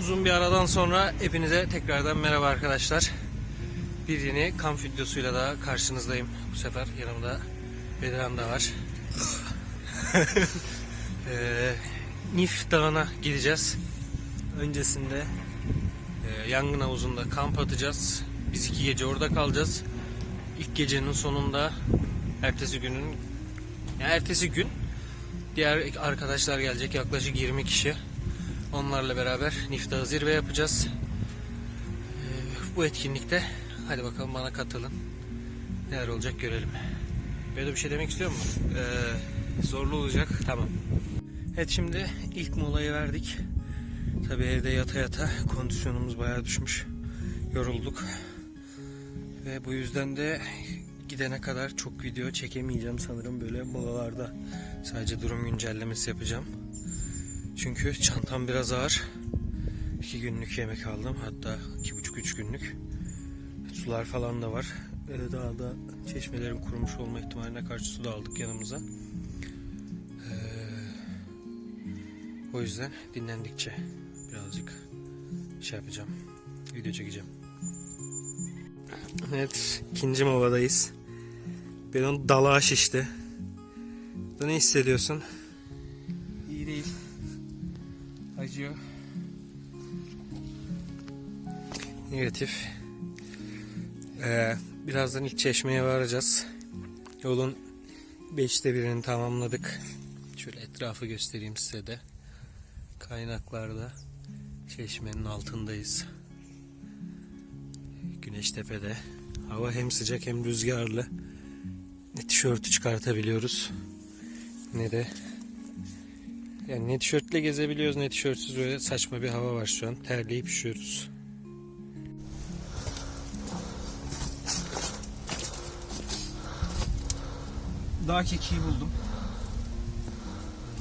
Uzun bir aradan sonra hepinize tekrardan merhaba arkadaşlar. Bir yeni kamp videosuyla daha karşınızdayım. Bu sefer yanımda Bediran da var. Eee, Nif Dağı'na gideceğiz. Öncesinde eee, yangın havuzunda kamp atacağız. Biz iki gece orada kalacağız. İlk gecenin sonunda ertesi günün yani ertesi gün diğer arkadaşlar gelecek yaklaşık 20 kişi. Onlarla beraber Niftah'ı zirve yapacağız. Ee, bu etkinlikte hadi bakalım bana katılın. Neler olacak görelim. Böyle bir şey demek istiyor musun? Ee, zorlu olacak. Tamam. Evet şimdi ilk molayı verdik. Tabi evde yata yata kondisyonumuz bayağı düşmüş. Yorulduk. Ve bu yüzden de gidene kadar çok video çekemeyeceğim sanırım böyle molalarda. Sadece durum güncellemesi yapacağım. Çünkü çantam biraz ağır. İki günlük yemek aldım. Hatta iki buçuk üç günlük. Sular falan da var. Ee, daha da çeşmelerin kurumuş olma ihtimaline karşı su da aldık yanımıza. Ee, o yüzden dinlendikçe birazcık şey yapacağım. Video çekeceğim. Evet, ikinci moladayız. Benim dalağa şişti. Ne hissediyorsun? Negatif. Ee, birazdan ilk çeşmeye varacağız. Yolun beşte birini tamamladık. Şöyle etrafı göstereyim size de. Kaynaklarda çeşmenin altındayız. Güneş tepede. Hava hem sıcak hem rüzgarlı. Ne tişörtü çıkartabiliyoruz ne de yani ne tişörtle gezebiliyoruz ne tişörtsüz böyle saçma bir hava var şu an. Terleyip üşüyoruz. Dağ kekiği buldum.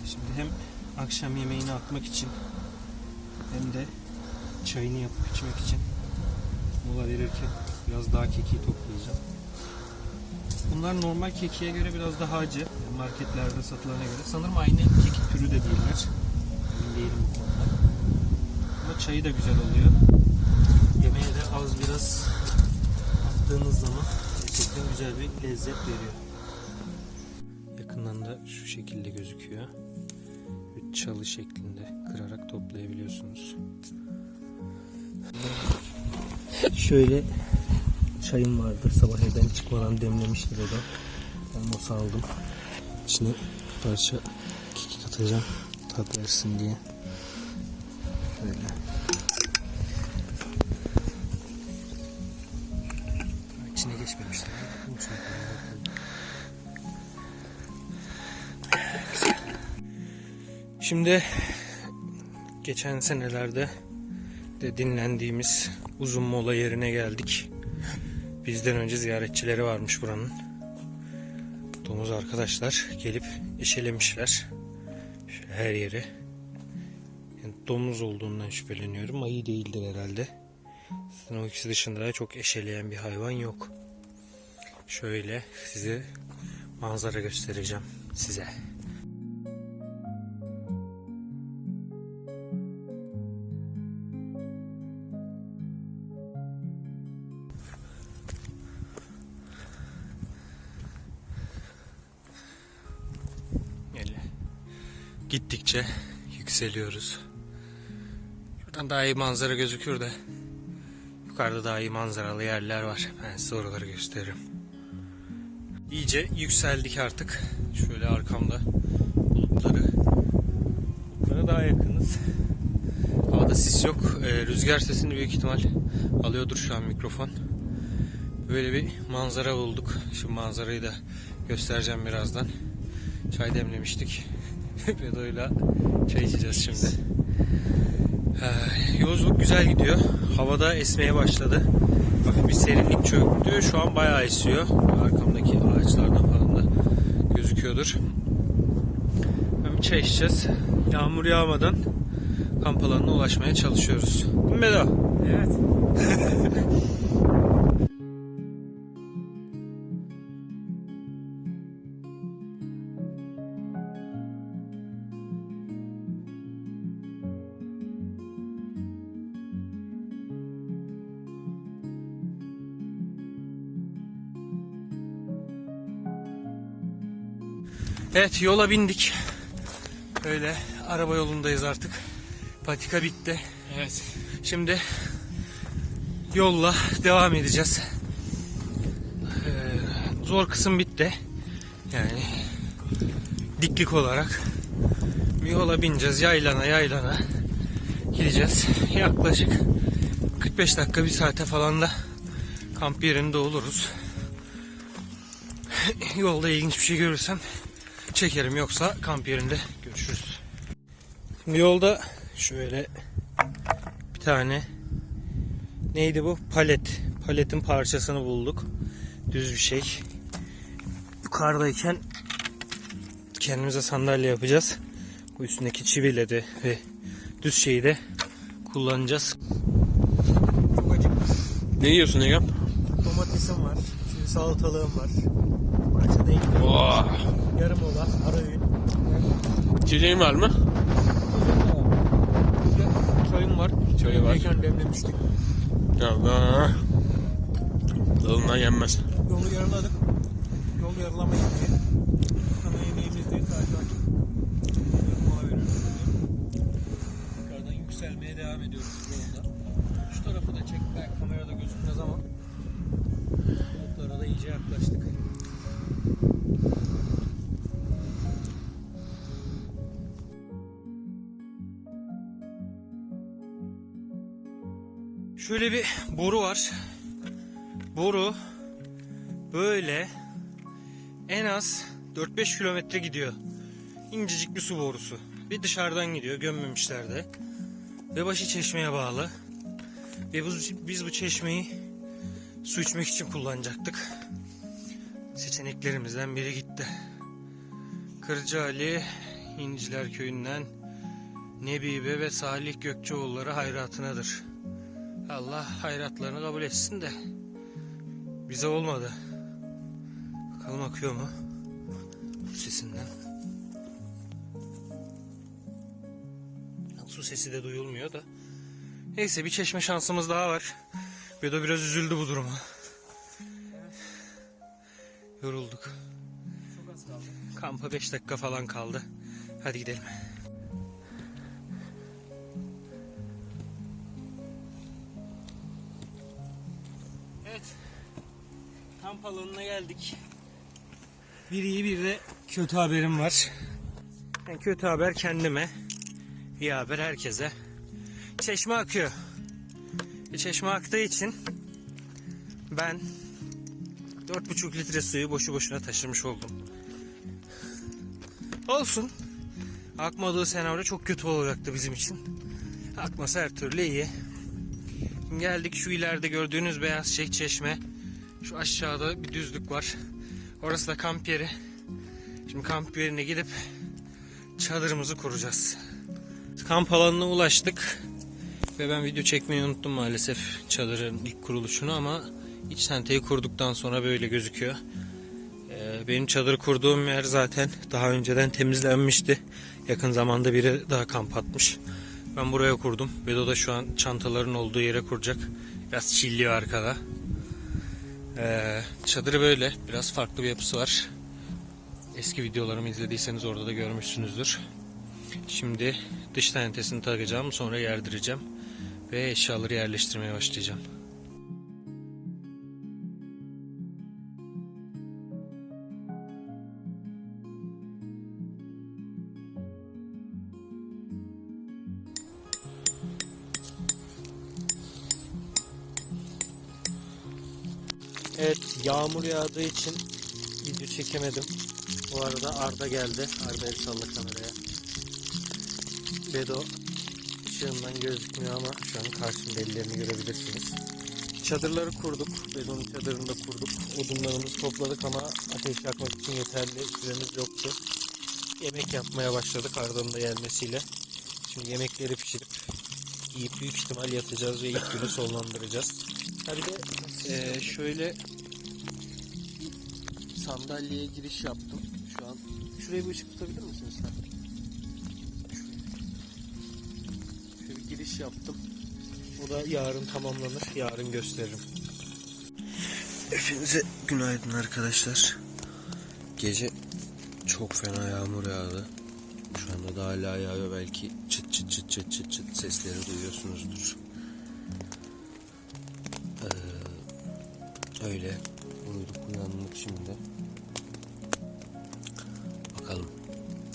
Şimdi hem akşam yemeğini atmak için hem de çayını yapıp içmek için mola verirken biraz dağ kekiği toplayacağım. Bunlar normal kekiğe göre biraz daha acı. Marketlerde satılana göre. Sanırım aynı kekik türü de değiller. Emin değilim bu konuda. Ama çayı da güzel oluyor. Yemeğe de az biraz attığınız zaman gerçekten güzel bir lezzet veriyor. Şu şekilde gözüküyor. Bir çalı şeklinde kırarak toplayabiliyorsunuz. Şöyle çayım vardı. Sabah evden çıkmadan demlemiştir o da. Ben o saldım. İçine parça kekik atacağım. Tat versin diye. Böyle. İçine geçmemişler. Bunun Şimdi geçen senelerde de dinlendiğimiz uzun mola yerine geldik. Bizden önce ziyaretçileri varmış buranın. Domuz arkadaşlar gelip eşelemişler. Şöyle her yeri. Yani domuz olduğundan şüpheleniyorum. Ayı değildir herhalde. Zaten o ikisi dışında da çok eşeleyen bir hayvan yok. Şöyle size manzara göstereceğim size. Yükseliyoruz. Şuradan daha iyi manzara gözükür de yukarıda daha iyi manzaralı yerler var. Ben size oraları gösteririm. İyice yükseldik artık. Şöyle arkamda bulutları. Bulutlara daha yakınız. Havada sis yok. Ee, rüzgar sesini büyük ihtimal alıyordur şu an mikrofon. Böyle bir manzara bulduk. Şu manzarayı da göstereceğim birazdan. Çay demlemiştik. Bedo'yla çay içeceğiz şimdi. Ee, yolculuk güzel gidiyor. Havada esmeye başladı. Bakın bir serinlik çöktü. Şu an bayağı esiyor. Arkamdaki ağaçlardan falan da gözüküyordur. Bir çay içeceğiz. Yağmur yağmadan kamp alanına ulaşmaya çalışıyoruz. Bedo? Evet. Evet yola bindik. Böyle araba yolundayız artık. Patika bitti. Evet. Şimdi yolla devam edeceğiz. Ee, zor kısım bitti. Yani diklik olarak yola bineceğiz yaylana yaylana gideceğiz. Yaklaşık 45 dakika bir saate falan da kamp yerinde oluruz. Yolda ilginç bir şey görürsem çekerim yoksa kamp yerinde görüşürüz. Şimdi yolda şöyle bir tane neydi bu? Palet. Paletin parçasını bulduk. Düz bir şey. Yukarıdayken kendimize sandalye yapacağız. Bu üstündeki çivileri ve düz şeyi de kullanacağız. Çok acıktım. Ne yiyorsun Egem? Domatesim var. Şimdi salatalığım var. Parça da ekmeğim var. Oh. Yarım ola ara öğün. İçeceğin var mı? Çayım var. Çayı var. Geçen demlemiştik. Da Dalından yenmez. Yolu yarıladık. Yol yarılama Şöyle bir boru var. Boru böyle en az 4-5 kilometre gidiyor. İncecik bir su borusu. Bir dışarıdan gidiyor gömmemişler de. Ve başı çeşmeye bağlı. Ve biz, biz bu çeşmeyi su içmek için kullanacaktık. Seçeneklerimizden biri gitti. Kırcı Ali İnciler Köyü'nden Nebibe ve Salih Gökçeoğulları hayratınadır. Allah hayratlarını kabul etsin de bize olmadı. Bakalım akıyor mu? Su sesinden. Su sesi de duyulmuyor da. Neyse bir çeşme şansımız daha var. Bedo biraz üzüldü bu duruma. Yorulduk. Kampa 5 dakika falan kaldı. Hadi gidelim. Alanına geldik. Bir iyi bir de kötü haberim var. Yani kötü haber kendime. İyi haber herkese. Çeşme akıyor. E, çeşme aktığı için ben 4,5 litre suyu boşu boşuna taşırmış oldum. Olsun. Akmadığı senaryo çok kötü olacaktı bizim için. Akmasa her türlü iyi. Geldik şu ileride gördüğünüz beyaz şey çeşme. Şu aşağıda bir düzlük var. Orası da kamp yeri. Şimdi kamp yerine gidip çadırımızı kuracağız. Kamp alanına ulaştık. Ve ben video çekmeyi unuttum maalesef çadırın ilk kuruluşunu ama iç tenteyi kurduktan sonra böyle gözüküyor. Ee, benim çadır kurduğum yer zaten daha önceden temizlenmişti. Yakın zamanda biri daha kamp atmış. Ben buraya kurdum. Bedo da şu an çantaların olduğu yere kuracak. Biraz çilliyor arkada. Ee, çadırı böyle. Biraz farklı bir yapısı var. Eski videolarımı izlediyseniz orada da görmüşsünüzdür. Şimdi dış tentesini takacağım. Sonra yerdireceğim. Ve eşyaları yerleştirmeye başlayacağım. Yağmur yağdığı için video çekemedim. Bu arada Arda geldi. Arda el salla kameraya. Bedo ışığından gözükmüyor ama şu an karşımda ellerini görebilirsiniz. Çadırları kurduk. Bedo'nun çadırını da kurduk. Odunlarımızı topladık ama ateş yakmak için yeterli süremiz yoktu. Yemek yapmaya başladık Arda'nın da gelmesiyle. Şimdi yemekleri pişirip yiyip büyük ihtimal yatacağız ve ilk günü sonlandıracağız. Ha bir de eee, şöyle sandalyeye giriş yaptım. Şu an şuraya bir ışık tutabilir misiniz sen? Şöyle bir giriş yaptım. O da yarın tamamlanır. Yarın gösteririm. Hepinize günaydın arkadaşlar. Gece Çok fena yağmur yağdı. Şu anda da hala yağıyor. Belki çıt çıt çıt çıt çıt çıt sesleri duyuyorsunuzdur. Ee, öyle. Uyuduk uyandık şimdi.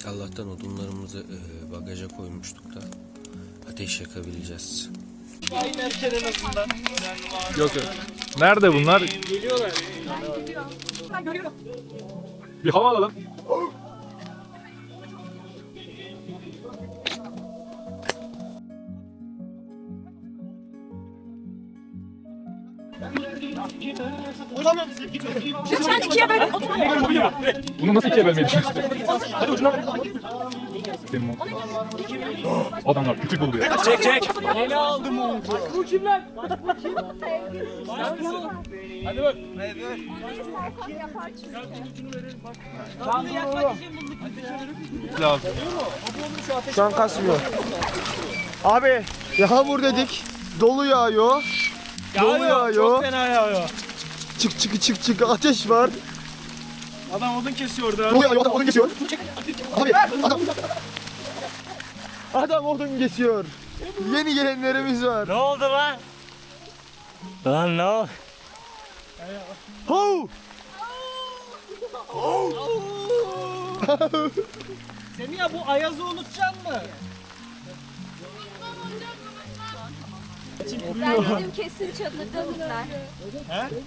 Allah'tan odunlarımızı e, bagaja koymuştuk da ateş yakabileceğiz. Yok yok. Nerede bunlar? Bir hava alalım. Lütfen ikiye bölün. Bunu nasıl ikiye bölmeyi düşünüyorsun? Hadi ucuna. O. Adamlar küçük oluyor. Çek çek. Şu an kasmıyor. Abi yağmur dedik. Dolu yağıyor. Dolu yağıyor. Çok fena yağıyor. Çık çık çık çık ateş var. Adam odun kesiyor da. Dolu yağıyor adam odun kesiyor. Abi adam. Adam odun kesiyor. Yeni gelenlerimiz var. Ne oldu lan? Lan ne oldu? Ho! Semih bu Ayaz'ı unutacaksın mı? Ben dedim kesin çadırdadılar.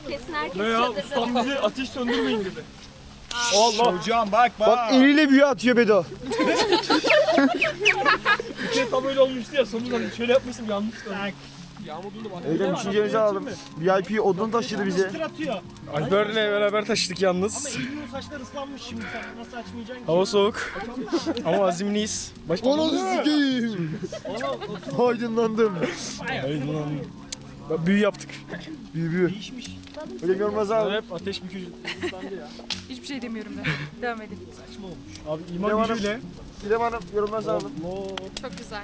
Kesin herkes çadırda. bizi ateş söndürmeyin dedi. Allah. Hocam bak bak. Bak eliyle büyü atıyor Bedo. Bir kere tam öyle olmuştu ya sonunda şöyle yapmışım yanlıştı. Öyle düşüncenizi aldım. VIP odun taşıdı atıyor. Alper'le beraber taşıdık yalnız. Ama saçları ıslanmış şimdi sen nasıl açmayacaksın ki? Hava soğuk. Ama azimliyiz. Baş... Onu sikeyim. Aydınlandım. Bak, Büyü yaptık. Büyü büyü. Öyle görmez abi. Hep ateş bükücü. Hiçbir şey demiyorum ben. Devam edin. Abi İman gücüyle. İrem Hanım yorumlarınızı aldım. Çok güzel.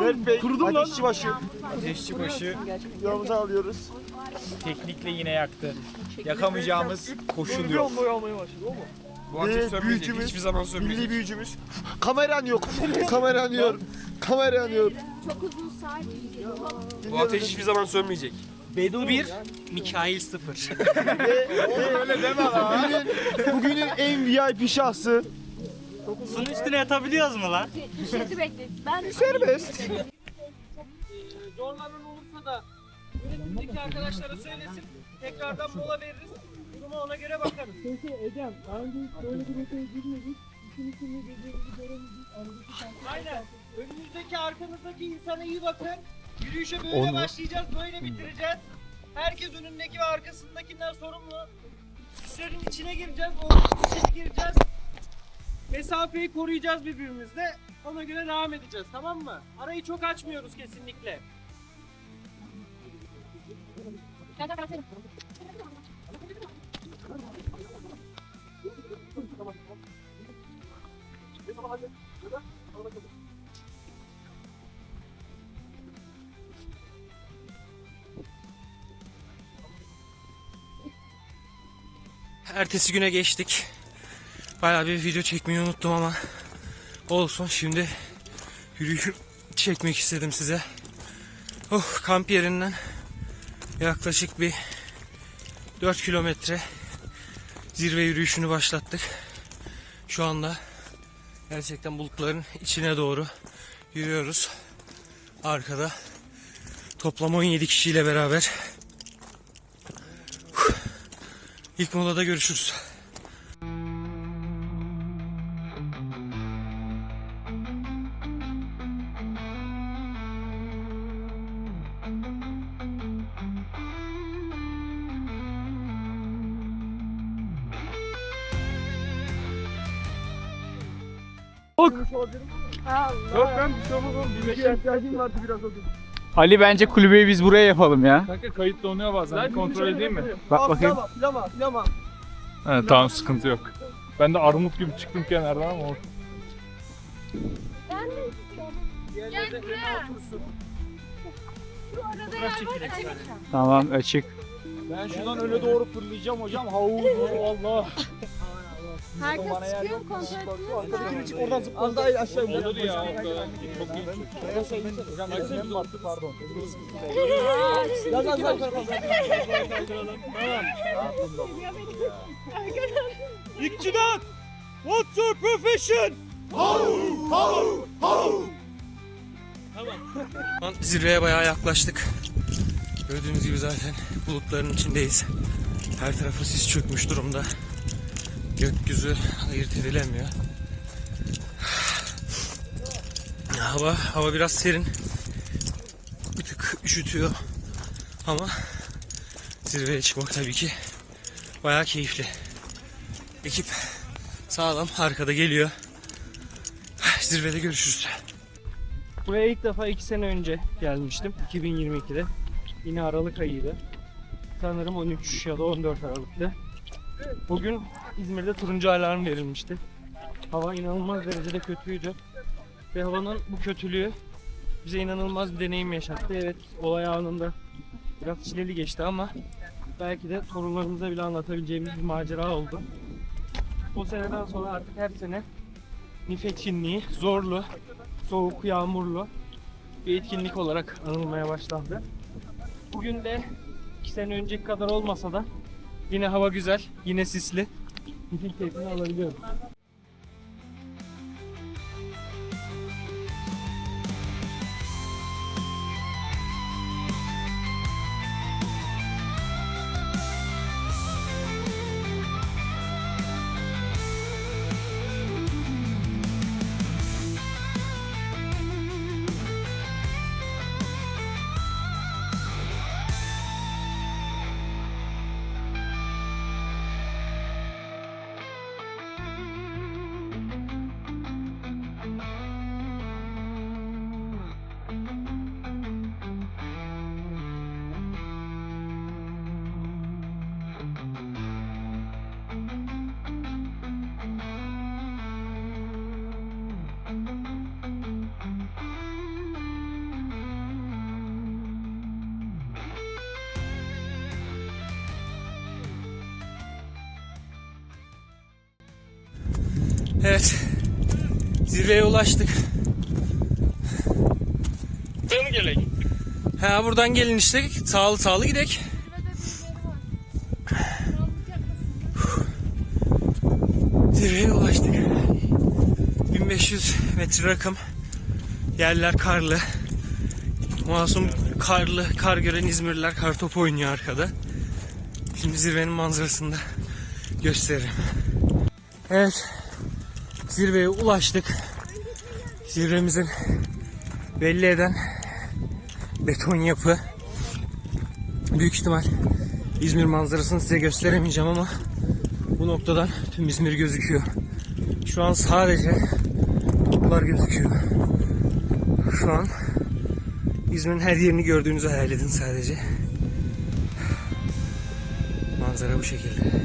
Mert Bey, kurudum lan. ateşçi başı. Ateşçi başı Yorumumuzu alıyoruz. teknikle yine yaktı. Yakamayacağımız koşul yok. Bu Ve ateş sönmeyecek. büyücümüz, Hiçbir zaman Milli sönmeyecek. büyücümüz. Kameran yok. Kameran yok. Kamera yanıyor. Çok uzun saat. Bu ateş hiçbir zaman sönmeyecek. Bedo 1, Mikail 0. Öyle deme lan. Bugünün, bugünün en VIP şahsı. Bunun üstüne yatabiliyoruz mu lan? Şimdi bekle. Ben Serbest. Zorlanan olursa da yönetimdeki arkadaşlara söylesin. Tekrardan mola veririz. Duruma ona göre bakarız. Peki Ecem, daha önce böyle bir rotaya girmedik. Aynen. Önümüzdeki arkamızdaki insana iyi bakın. Yürüyüşe böyle başlayacağız, böyle bitireceğiz. Herkes önündeki ve arkasındakinden sorumlu. Sislerin içine gireceğiz, onun içine gireceğiz. Mesafeyi koruyacağız birbirimizle. Ona göre devam edeceğiz, tamam mı? Arayı çok açmıyoruz kesinlikle. Ertesi güne geçtik. Bayağı bir video çekmeyi unuttum ama olsun. Şimdi yürüyüp çekmek istedim size. Oh, kamp yerinden yaklaşık bir 4 kilometre zirve yürüyüşünü başlattık. Şu anda gerçekten bulutların içine doğru yürüyoruz. Arkada toplam 17 kişiyle beraber İlk molada görüşürüz. Yok ben bir şey olmaz oğlum. Bir şey ihtiyacım vardı biraz odun. Ali bence kulübeyi biz buraya yapalım ya. Kanka kayıt donuyor bazen. Bir kontrol edeyim mi? Bak bakayım. Filama, filama, filama. He, tamam sıkıntı yok. Ben de armut gibi çıktım kenardan ama olsun. Gel buraya. Şu arada yer var. Tamam açık. Ben şuradan öne doğru fırlayacağım hocam. Havuz Allah. Herkes çıkıyor mu kontrol ettiniz mi? Oradan zıpla. Az daha aşağı in. Olur ya. Çok iyi. Pardon. Yaz az daha yukarı kalk. İkçidan! What's your profession? Şu an Zirveye bayağı yaklaştık. Gördüğünüz gibi zaten bulutların içindeyiz. Her tarafı sis çökmüş durumda. Gökyüzü ayırt edilemiyor. Hava hava biraz serin. Bir tık üşütüyor. Ama zirveye çıkmak tabii ki bayağı keyifli. Ekip sağlam arkada geliyor. Zirvede görüşürüz. Buraya ilk defa 2 sene önce gelmiştim. 2022'de. Yine Aralık ayıydı. Sanırım 13 ya da 14 Aralık'tı. Bugün İzmir'de turuncu alarm verilmişti. Hava inanılmaz derecede kötüydü. Ve havanın bu kötülüğü bize inanılmaz bir deneyim yaşattı. Evet olay anında biraz çileli geçti ama belki de torunlarımıza bile anlatabileceğimiz bir macera oldu. O seneden sonra artık her sene NİF etkinliği zorlu, soğuk, yağmurlu bir etkinlik olarak anılmaya başlandı. Bugün de iki sene önceki kadar olmasa da yine hava güzel, yine sisli. Nifin keyfini alabiliyorum. Evet. Zirveye ulaştık. Buraya mı gelek? Ha buradan gelin işte. Sağlı sağlı gidek. Zirveye ulaştık. 1500 metre rakım. Yerler karlı. Masum karlı, kar gören İzmirliler kar topu oynuyor arkada. Şimdi zirvenin manzarasını da gösteririm. Evet. Zirveye ulaştık. Zirvemizin belli eden beton yapı. Büyük ihtimal İzmir manzarasını size gösteremeyeceğim ama bu noktadan tüm İzmir gözüküyor. Şu an sadece toplar gözüküyor. Şu an İzmir'in her yerini gördüğünüzü hayal edin sadece. Manzara bu şekilde.